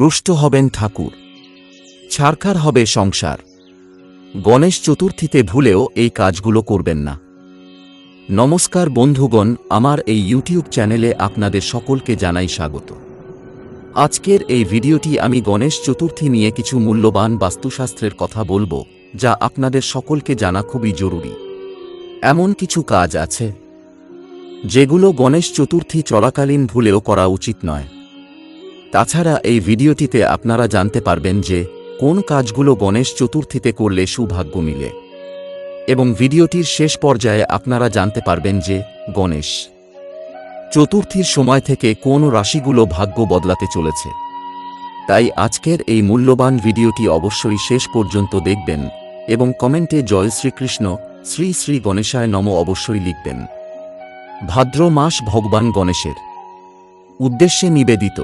রুষ্ট হবেন ঠাকুর। ছারখার হবে সংসার। গণেশ চতুর্থীতে ভুলেও এই কাজগুলো করবেন না। নমস্কার বন্ধুগণ, আমার এই ইউটিউব চ্যানেলে আপনাদের সকলকে জানাই স্বাগত। আজকের এই ভিডিওটি আমি গণেশ চতুর্থী নিয়ে কিছু মূল্যবান বাস্তুশাস্ত্রের কথা বলব, যা আপনাদের সকলকে জানা খুবই জরুরি। এমন কিছু কাজ আছে, যেগুলো গণেশ চতুর্থী চলাকালীন ভুলেও করা উচিত নয়। তাছাড়া এই ভিডিওটিতে আপনারা জানতে পারবেন যে কোন কাজগুলো গণেশ চতুর্থীতে করলে সুভাগ্য মিলে। এবং ভিডিওটির শেষ পর্যায়ে আপনারা জানতে পারবেন যে গণেশ চতুর্থীর সময় থেকে কোন রাশিগুলো ভাগ্য বদলাতে চলেছে। তাই আজকের এই মূল্যবান ভিডিওটি অবশ্যই শেষ পর্যন্ত দেখবেন এবং কমেন্টে জয় শ্রীকৃষ্ণ, শ্রী শ্রী গণেশায় নম অবশ্যই লিখবেন। ভাদ্র মাস ভগবান গণেশের। উদ্দেশ্যে নিবেদিত।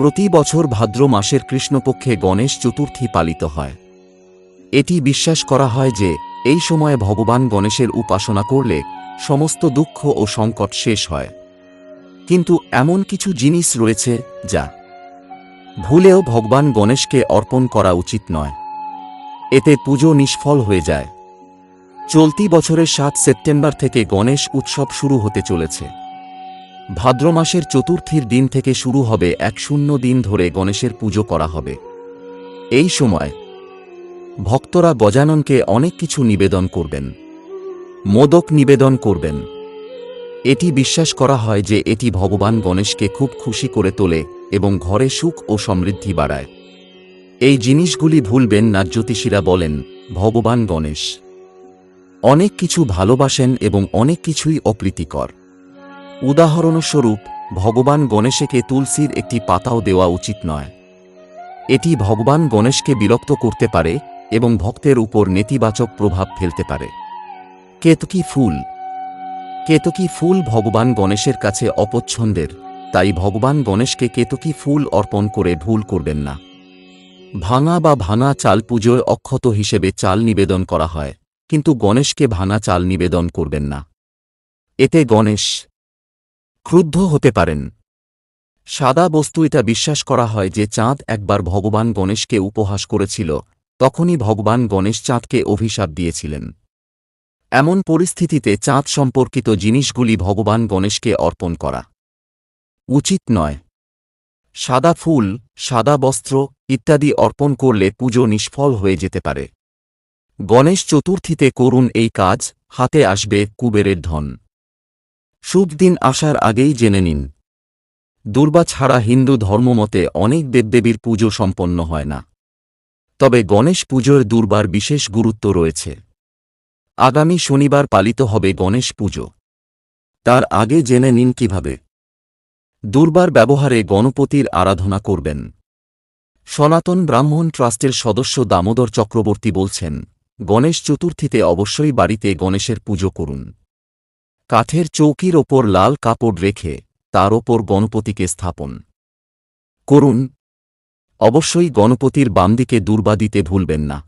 প্রতি বছর ভাদ্র মাসের কৃষ্ণপক্ষে গণেশ চতুর্থী পালিত হয়। এটি বিশ্বাস করা হয় যে, এই সময়ে ভগবান গণেশের উপাসনা করলে সমস্ত দুঃখ ও সংকট শেষ হয়। কিন্তু এমন কিছু জিনিস রয়েছে, যা ভুলেও ভগবান গণেশকে অর্পণ করা উচিত নয়। এতে পুজো নিষ্ফল হয়ে যায়। চলতি বছরের সাত সেপ্টেম্বর থেকে গণেশ উৎসব শুরু হতে চলেছে। ভাদ্র মাসের চতুর্থীর দিন থেকে শুরু হবে এক শূন্য দিন ধরে গণেশের পুজো করা হবে। এই সময় ভক্তরা গজাননকে অনেক কিছু নিবেদন করবেন। মোদক নিবেদন করবেন। এটি বিশ্বাস করা হয় যে এটি ভগবান গণেশকে খুব খুশি করে তোলে এবং ঘরে সুখ ও সমৃদ্ধি বাড়ায়। এই জিনিসগুলি ভুলবেন না, জ্যোতিষীরা বলেন, ভগবান গণেশ। অনেক কিছু ভালোবাসেন এবং অনেক কিছুই অপ্রীতিকর। উদাহরণস্বরূপ, ভগবান গণেশকে তুলসীর একটি পাতাও দেওয়া উচিত নয়। এটি ভগবান গণেশকে বিরক্ত করতে পারে এবং ভক্তের উপর নেতিবাচক প্রভাব ফেলতে পারে। কেতকী ফুল। কেতকী ফুল ভগবান গণেশের কাছে অপছন্দের তাই ভগবান গণেশকে কেতকী ফুল অর্পণ করে ভুল করবেন না। ভাঙা বা ভাঙা চাল পুজোয় অক্ষত হিসেবে চাল নিবেদন করা হয়, কিন্তু গণেশকে ভাঙা চাল নিবেদন করবেন না। এতে গণেশ ক্রুদ্ধ হতে পারেন। সাদা বস্তু এটা বিশ্বাস করা হয় যে চাঁদ একবার ভগবান গণেশকে উপহাস করেছিল, তখনই ভগবান গণেশ চাঁদকে অভিশাপ দিয়েছিলেন। এমন পরিস্থিতিতে চাঁদ সম্পর্কিত জিনিসগুলি ভগবান গণেশকে অর্পণ করা উচিত নয়। সাদা ফুল, সাদা বস্ত্র ইত্যাদি অর্পণ করলে পুজো নিষ্ফল হয়ে যেতে পারে। গণেশ চতুর্থীতে করুন এই কাজ, হাতে আসবে কুবেরের ধন। শুভ দিন আসার আগেই জেনে নিন। দুর্বা ছাড়া হিন্দু ধর্মমতে অনেক দেবদেবীর পুজো সম্পন্ন হয় না। তবে গণেশ পুজোর দুর্বার বিশেষ গুরুত্ব রয়েছে। আগামী শনিবার পালিত হবে গণেশ পুজো। তার আগে জেনে নিন কীভাবে। দুর্বার ব্যবহারে গণপতির আরাধনা করবেন। সনাতন ব্রাহ্মণ ট্রাস্টের সদস্য দামোদর চক্রবর্তী বলছেন, গণেশ চতুর্থীতে অবশ্যই বাড়িতে গণেশের পুজো করুন। কাঠের চৌকির ওপর লাল কাপড় রেখে তার ওপর গণপতিকে স্থাপন। করুন অবশ্যই গণপতির বামদিকে দুর্বা দিতে ভুলবেন না।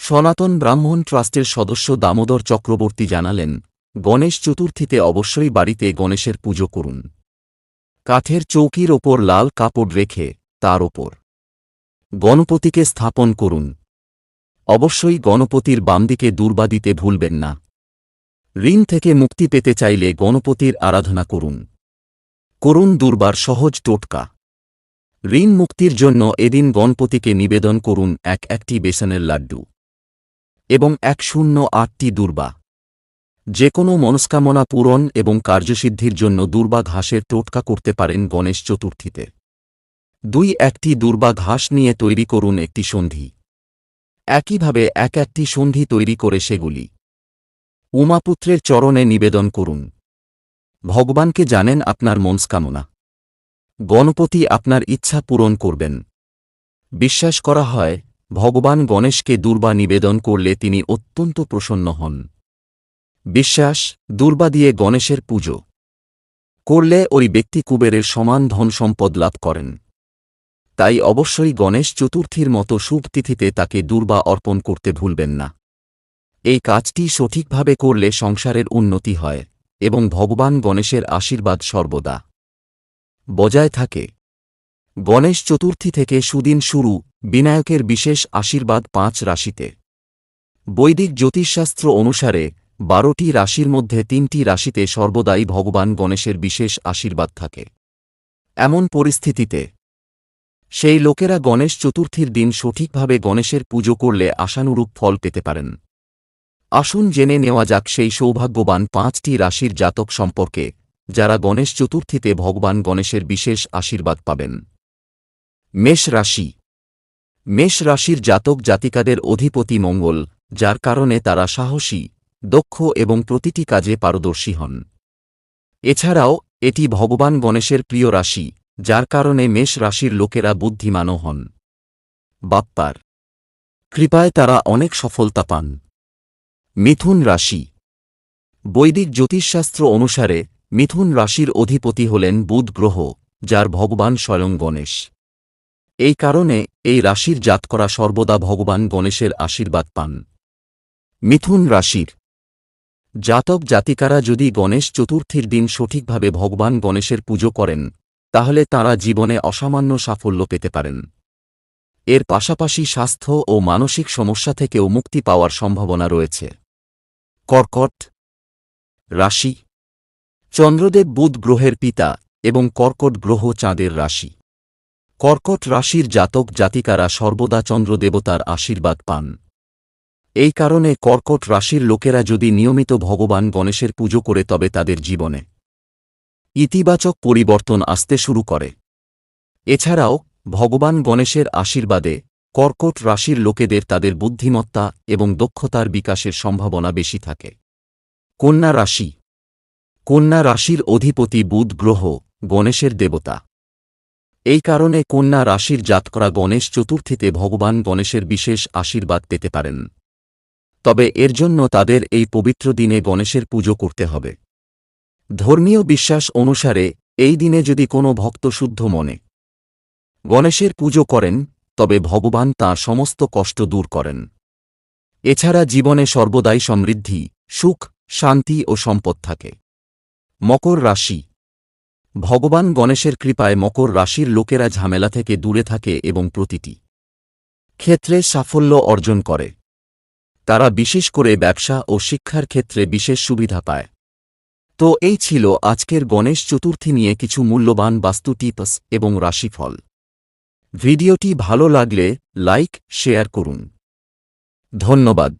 সনাতন ব্রাহ্মণ ট্রাস্টের সদস্য দামোদর চক্রবর্তী জানালেন, গণেশ চতুর্থীতে অবশ্যই বাড়িতে গণেশের পুজো করুন। কাঠের চৌকির ওপর লাল কাপড় রেখে তার ওপর গণপতিকে স্থাপন করুন। অবশ্যই গণপতির বামদিকে দুর্বা দিতে ভুলবেন না। ঋণ থেকে মুক্তি পেতে চাইলে গণপতির আরাধনা করুন। করুন দুর্বার সহজ টোটকা। ঋণ মুক্তির জন্য এদিন গণপতিকে নিবেদন করুন এক একটি বেসনের লাড্ডু এবং এক শূন্য আটটি দুর্বা। যে কোনো মনস্কামনা পূরণ এবং কার্যসিদ্ধির জন্য দুর্বা ঘাসের টোটকা করতে পারেন গণেশ চতুর্থীতে। দুই একটি দুর্বা ঘাস নিয়ে তৈরি করুন একটি সন্ধি। একইভাবে এক একটি সন্ধি তৈরি করে সেগুলি। উমাপুত্রের চরণে নিবেদন করুন। ভগবানকে জানেন আপনার মনস্কামনা। গণপতি আপনার ইচ্ছা পূরণ করবেন। বিশ্বাস করা হয়, ভগবান গণেশকে দুর্বা নিবেদন করলে তিনি অত্যন্ত প্রসন্ন হন। বিশ্বাস, দুর্বা দিয়ে গণেশের পুজো। করলে ওই ব্যক্তি কুবেরের সমান ধন সম্পদ লাভ করেন। তাই অবশ্যই গণেশ চতুর্থীর মতো শুভ তিথিতে তাকে দুর্বা অর্পণ করতে ভুলবেন না। এই কাজটি সঠিকভাবে করলে সংসারের উন্নতি হয় এবং ভগবান গণেশের আশীর্বাদ সর্বদা। বজায় থাকে। গণেশ চতুর্থী থেকে সুদিন শুরু, বিনায়কের বিশেষ আশীর্বাদ পাঁচ রাশিতে। বৈদিক জ্যোতিষশাস্ত্র অনুসারে, বারোটি রাশির মধ্যে তিনটি রাশিতে সর্বদাই ভগবান গণেশের বিশেষ আশীর্বাদ থাকে। এমন পরিস্থিতিতে, সেই লোকেরা গণেশ চতুর্থীর দিন সঠিকভাবে গণেশের পুজো করলে আশানুরূপ ফল পেতে পারেন। আসুন জেনে নেওয়া যাক সেই সৌভাগ্যবান পাঁচটি রাশির জাতক সম্পর্কে, যারা গণেশ চতুর্থীতে ভগবান গণেশের বিশেষ আশীর্বাদ পাবেন। মেষ রাশি। মেষ রাশির জাতক জাতিকাদের অধিপতি মঙ্গল, যার কারণে তারা সাহসী, দক্ষ এবং প্রতিটি কাজে পারদর্শী হন। এছাড়াও, এটি ভগবান গণেশের প্রিয় রাশি, যার কারণে মেষ রাশির লোকেরা বুদ্ধিমানও হন। বাপ্পার। কৃপায় তারা অনেক সফলতা পান। মিথুন রাশি। বৈদিক জ্যোতিষশাস্ত্র অনুসারে মিথুন রাশির অধিপতি হলেন বুধ গ্রহ, যার ভগবান স্বয়ং গণেশ। এই কারণে এই রাশির জাতকরা সর্বদা ভগবান গণেশের আশীর্বাদ পান। মিথুন রাশির। জাতক জাতিকারা যদি গণেশ চতুর্থীর দিন সঠিকভাবে ভগবান গণেশের পুজো করেন, তাহলে তাঁরা জীবনে অসামান্য সাফল্য পেতে পারেন। এর পাশাপাশি স্বাস্থ্য ও মানসিক সমস্যা থেকেও মুক্তি পাওয়ার সম্ভাবনা রয়েছে। কর্কট, রাশি, চন্দ্রদেব বুধ গ্রহের পিতা এবং কর্কট গ্রহ চাঁদের রাশি। কর্কট রাশির জাতক জাতিকারা সর্বদা চন্দ্রদেবতার আশীর্বাদ পান। এই কারণে কর্কট রাশির লোকেরা যদি নিয়মিত ভগবান গণেশের পুজো করে তবে তাদের জীবনে ইতিবাচক পরিবর্তন আসতে শুরু করে। এছাড়াও ভগবান গণেশের আশীর্বাদে কর্কট রাশির লোকেদের তাদের বুদ্ধিমত্তা এবং দক্ষতার বিকাশের সম্ভাবনা বেশি থাকে। কন্যা রাশি। কন্যা রাশির অধিপতি বুধ গ্রহ, গণেশের দেবতা। এই কারণে কন্যা রাশির জাতকরা গণেশ চতুর্থীতে ভগবান গণেশের বিশেষ আশীর্বাদ পেতে পারেন। তবে এর জন্য তাদের এই পবিত্র দিনে গণেশের পুজো করতে হবে। ধর্মীয় বিশ্বাস অনুসারে এই দিনে যদি কোনো ভক্ত শুদ্ধ মনে গণেশের পুজো করেন তবে ভগবান তাঁর সমস্ত কষ্ট দূর করেন। এছাড়া জীবনে সর্বদাই সমৃদ্ধি, সুখ, শান্তি ও সম্পদ থাকে। মকর রাশি। ভগবান গণেশের কৃপায় মকর রাশির লোকেরা ঝামেলা থেকে দূরে থাকে এবং প্রতিটি ক্ষেত্রে সাফল্য অর্জন করে। তারা বিশেষ করে ব্যবসা ও শিক্ষার ক্ষেত্রে বিশেষ সুবিধা পায়। তো এই ছিল আজকের গণেশ চতুর্থী নিয়ে কিছু মূল্যবান বাস্তু টিপস এবং রাশিফল। ভিডিওটি ভালো লাগলে লাইক শেয়ার করুন। ধন্যবাদ।